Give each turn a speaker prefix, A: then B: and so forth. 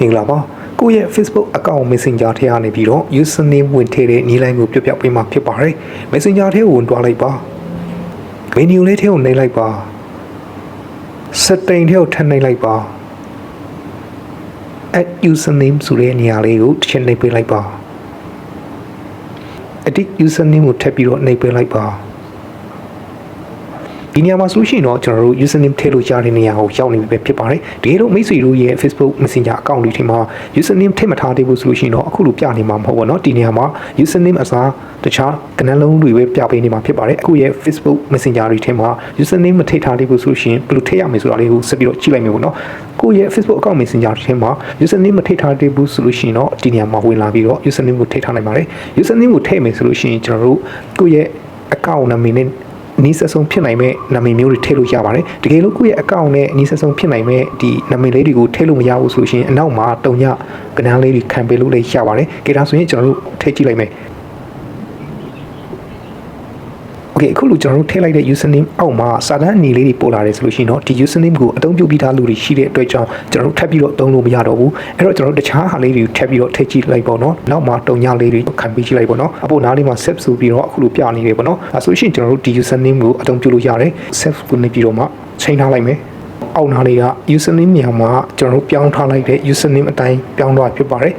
A: မင်္ဂလာပါကိုယ့်ရဲ့ Facebook account Messenger ထဲကနေပြီးတော့ username ဝင်ထည့်တဲ့နည်းလမ်းကိုပြပြပေးမှာဖြစ်ပါတယ် Messenger ထဲကိုဝင်တွားလိုက်ပါ menu လေးထဲကိုနှိပ်လိုက်ပါ setting ထဲကိုထပ်နှိပ်လိုက်ပါ add username ဆိုတဲ့နေရာလေးကိုတစ်ချက်နှိပ်ပေးလိုက်ပါ edit username ကိုထပ်ပြီးတော့နှိပ်ပေးလိုက်ပါ ဒီနေရာမှာဆိုရှင်တော့ကျွန်တော်တို့ username ထည့်လို့ရတဲ့နေရာကိုရောက်နေပြီပဲဖြစ်ပါတယ်တကယ်လို့မိတ်ဆွေတို့ရဲ့ Facebook Messenger account တွေထဲမှာ username ထည့်မထားသေးဘူးဆိုလို့ရှိရင်တော့အခုလိုပြနေမှာမဟုတ်ပါတော့ဒီနေရာမှာ username အစားတခြားကဏ္ဍလုံးတွေပဲပြပေးနေမှာဖြစ်ပါတယ်အခုရဲ့ Facebook Messenger တွေထဲမှာ username မထည့်ထားသေးဘူးဆိုလို့ရှိရင်ဘယ်လိုထည့်ရမလဲဆိုတာလေးကိုဆက်ပြီးတော့ကြည့်လိုက်မယ်ပေါ့နော်ကိုရဲ့ Facebook account Messenger ထဲမှာ username မထည့်ထားသေးဘူးဆိုလို့ရှိရင်တော့ဒီနေရာမှာဝင်လာပြီးတော့ username ကိုထည့်ထားနိုင်ပါတယ် username ကိုထည့်မယ်ဆိုလို့ရှိရင်ကျွန်တော်တို့ကိုရဲ့ account နာမည်နဲ့ နီးစပ်ဆုံးဖြစ်နိုင်မဲ့နာမည်မျိုးတွေထည့်လို့ရပါတယ်တကယ်လို့ကိုယ့်ရဲ့ account နဲ့နီးစပ်ဆုံးဖြစ်နိုင်မဲ့ဒီနာမည်လေးတွေကိုထည့်လို့မရဘူးဆိုရှင်အနောက်မှာတုံညကဏ္ဍလေးတွေခံပေးလို့လည်းရပါတယ်ကြည့်ဒါဆိုရင်ကျွန်တော်တို့ထည့်ကြည့်လိုက်မယ် Okay အခုလိုကျွန်တော်တို့ထည့်လိုက်တဲ့ username အောက်မှာစာတန်းအနေလေးတွေပို့လာတယ်ဆိုလို့ရှိရင်တော့ဒီ username ကိုအသုံးပြုပြီးသားလူတွေရှိတဲ့အတွက်ကြောင့်ကျွန်တော်တို့ထပ်ပြီးတော့သုံးလို့မရတော့ဘူးအဲ့တော့ကျွန်တော်တို့တခြားဟာလေးတွေကိုထပ်ပြီးတော့ထည့်ကြည့်လိုက်ပေါ့နော်နောက်မှာတုံညာလေးတွေခံပြီးကြည့်လိုက်ပေါ့နော်အပေါ်နားလေးမှာ save ဆိုပြီးတော့အခုလိုပြနေတယ်ပေါ့နော်ဒါဆိုရှင်ကျွန်တော်တို့ဒီ username ကိုအသုံးပြုလို့ရတယ် save ကိုနေပြီးတော့မှချိန်ထားလိုက်မယ်အောက်နားလေးက username ညမှာကျွန်တော်တို့ပြောင်းထားလိုက်တဲ့ username အတိုင်းပြောင်းသွားဖြစ်ပါတယ်